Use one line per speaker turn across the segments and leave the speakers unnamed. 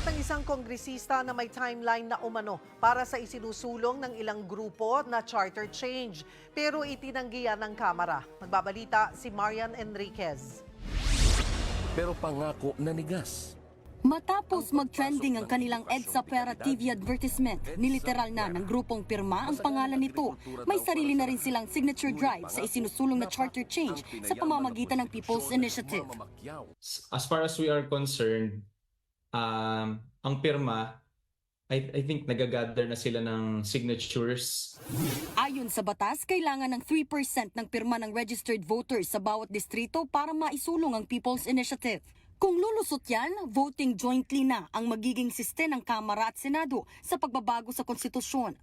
Ulat ng isang kongresista na may timeline na umano para sa isinusulong ng ilang grupo na charter change. Pero itinanggihan ng Kamara. Magbabalita si Marian Enriquez.
pero pangako na nigas.
Matapos mag-trending ang kanilang EDSA Pera TV advertisement, niliteral na ng grupong pirma ang pangalan nito. May sarili na rin silang signature drive sa isinusulong na charter change sa pamamagitan ng People's Initiative.
as far as we are concerned, um, ang pirma, I, I think nagagather na sila ng signatures.
Ayon sa batas, kailangan ng 3% ng pirma ng registered voters sa bawat distrito para maisulong ang People's Initiative. Kung lulusot yan, voting jointly na ang magiging siste ng Kamara at Senado sa pagbabago sa konstitusyon.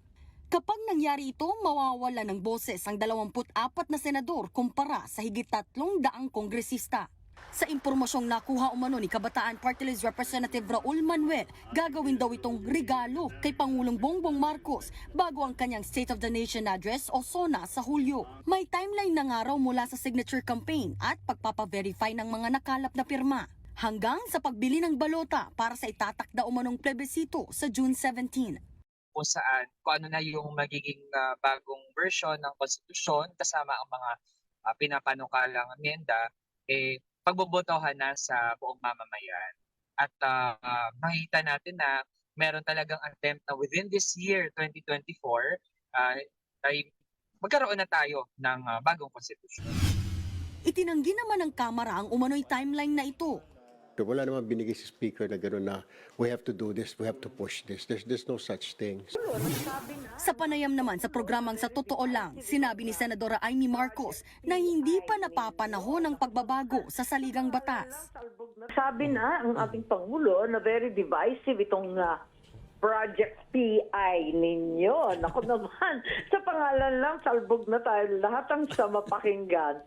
Kapag nangyari ito, mawawala ng boses ang 24 na senador kumpara sa higit 300 kongresista. Sa impormasyong nakuha umano ni Kabataan Party List Representative Raul Manuel, gagawin daw itong regalo kay Pangulong Bongbong Marcos bago ang kanyang State of the Nation Address o SONA sa Hulyo. May timeline na nga raw mula sa signature campaign at pagpapaverify ng mga nakalap na pirma hanggang sa pagbili ng balota para sa itatakda umanong plebisito sa June 17.
kung saan kung ano na yung magiging ah, bagong version ng konstitusyon kasama ang mga uh, pinapanukalang amenda eh pagbobotohan na sa buong mamamayan. At ah, ah, makikita natin na meron talagang attempt na within this year 2024 ah, ay magkaroon na tayo ng ah, bagong konstitusyon.
Itinanggi naman ng Kamara ang umano'y timeline na ito.
Wala naman binigay si speaker na gano'n na we have to do this, we have to push this. There's, there's no such thing.
Sa panayam naman sa programang Sa Totoo Lang, sinabi ni Senadora Amy Marcos na hindi pa napapanahon ang pagbabago sa saligang batas.
Sabi na ang ating Pangulo na very divisive itong ah, Project PI ninyo. Naku naman, sa pangalan lang, salbog na tayo lahat ang sama pakinggan.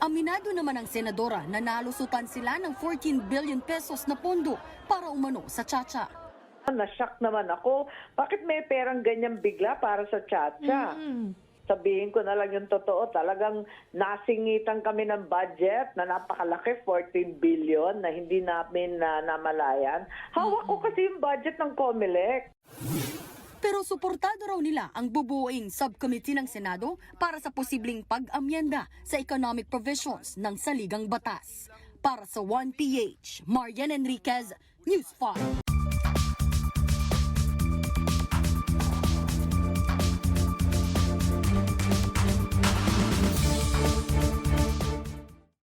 Aminado naman ang senadora na nalusutan sila ng 14 billion pesos na pondo para umano sa Chacha.
Nashock naman ako. Bakit may perang ganyan bigla para sa tsa-tsa? Sabihin ko na lang yung totoo, talagang nasingitan kami ng budget na napakalaki, 14 billion, na hindi namin na namalayan. Hawak ko kasi yung budget ng COMELEC.
Pero suportado raw nila ang bubuoing subcommittee ng Senado para sa posibleng pag-amyenda sa economic provisions ng saligang batas. Para sa 1PH, Marian Enriquez, News 5.